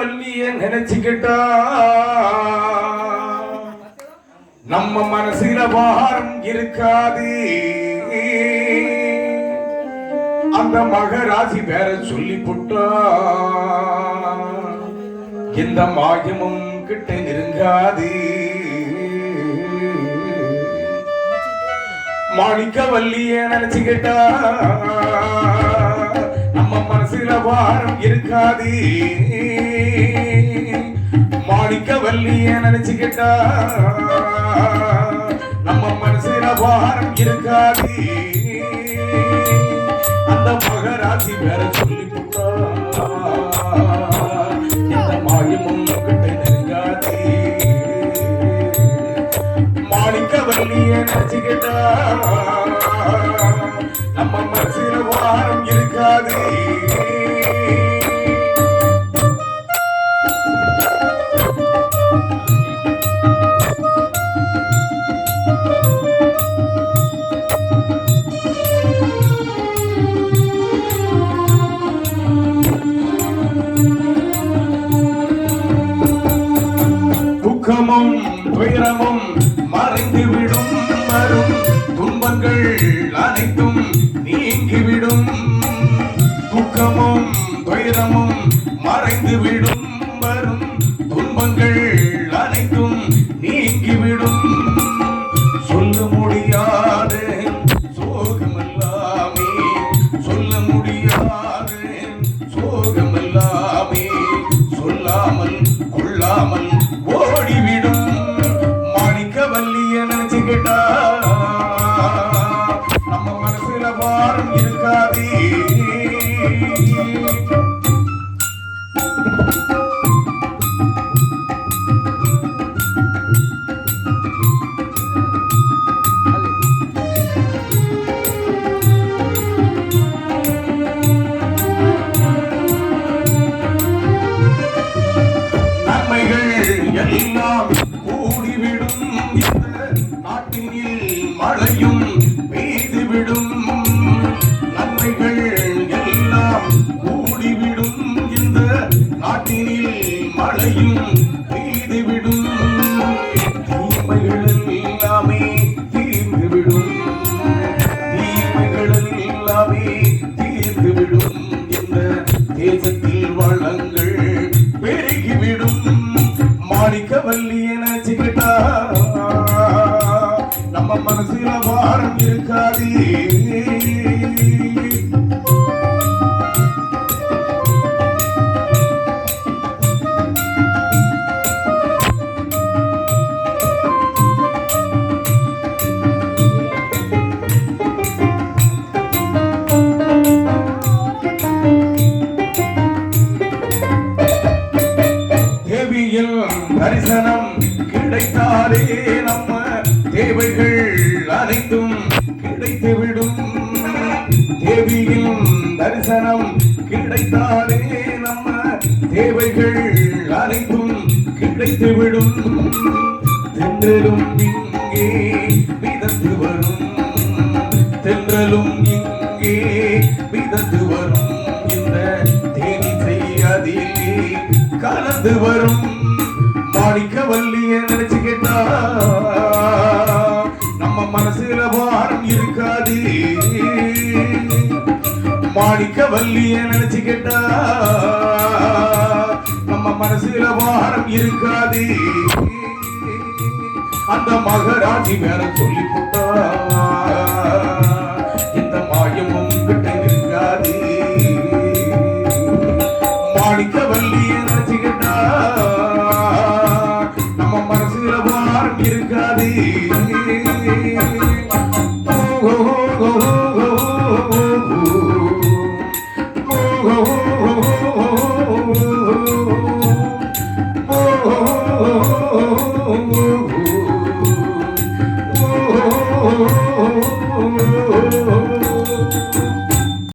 வள்ளிய நினைச்சுக்கிட்டா. நம்ம மனசுல வாரம் இருக்காது. அந்த மகராசி வேற சொல்லி புட்டா இந்த மாயமும் கிட்ட நெருங்காது. மாணிக்க வள்ளிய நினைச்சுக்கிட்டா. மனசுல இருக்காது. மாணிக்க வள்ளிய நினைச்சுக்கிட்டா நம்ம மனசுல பாரம் இருக்காது. அந்த மகராசி வேற சொல்லி இந்த மாயமும் கிட்ட நெருங்காது. மாணிக்க வள்ளிய நினைச்சுக்கிட்டா நம்ம மனசுல வாரம் இருக்காது. துக்கமும் துயரமும் மறைந்துவிடும் வரும் துன்பங்கள் அனைத்தும் நீங்கிவிடும். துக்கமும் துயரமும் மறைந்துவிடும் வரும் முடியாத. சோகமெல்லாமே. சொல்ல முடியாத. சோகமெல்லாமே. சொல்லாமல் கொள்ளாமல் ஓடிவிடும். மாணிக்க வள்ளிய நினைச்சுக்கிட்டா. நம்ம மனசுல பாரம் இருக்காது. நாட்டினில் மழையும் பெய்துவிடும். நன்மைகள் எல்லாம் கூடிவிடும். இந்த நாட்டினில் மழையும் பெய்துவிடும். தீமைகள் எல்லாமே தீர்ந்துவிடும். தீமைகள் எல்லாமே தீர்ந்துவிடும். இந்த தேசத்தில் வளங்கள் பெருகிவிடும். மாணிக்க வள்ளி மனசுல வாரம் கிடைத்துவிடும். தேவியின் தரிசனம் கிடைத்தாலே நம்ம தேவைகள் அனைத்தும் கிடைத்துவிடும். தென்றலும் இங்கே மிதந்து வரும். தென்றலும் இங்கே மிதந்து வரும். இந்த தேனிசை அதிலே கலந்து வரும். மாணிக்க வள்ளிய நினைச்சு கேட்டா நம்ம மனசுல போ மாணிக்க வள்ளிய கேட்டா நம்ம மனசுல வாரம் இருக்காது. அந்த மகராஜி மேல சொல்லி போட்டா இந்த மாயமும் கிட்ட இருக்காது. மாணிக்க வள்ளிய கேட்டா நம்ம மனசுல வாரம் இருக்காது.